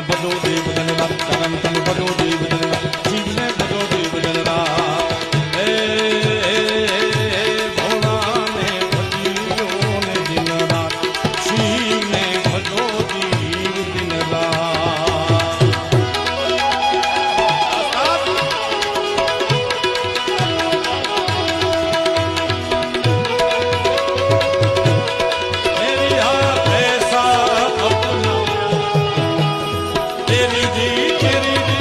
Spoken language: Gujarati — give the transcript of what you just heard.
ਬਦੋ ਦੇਵ Cheridi, Cheridi.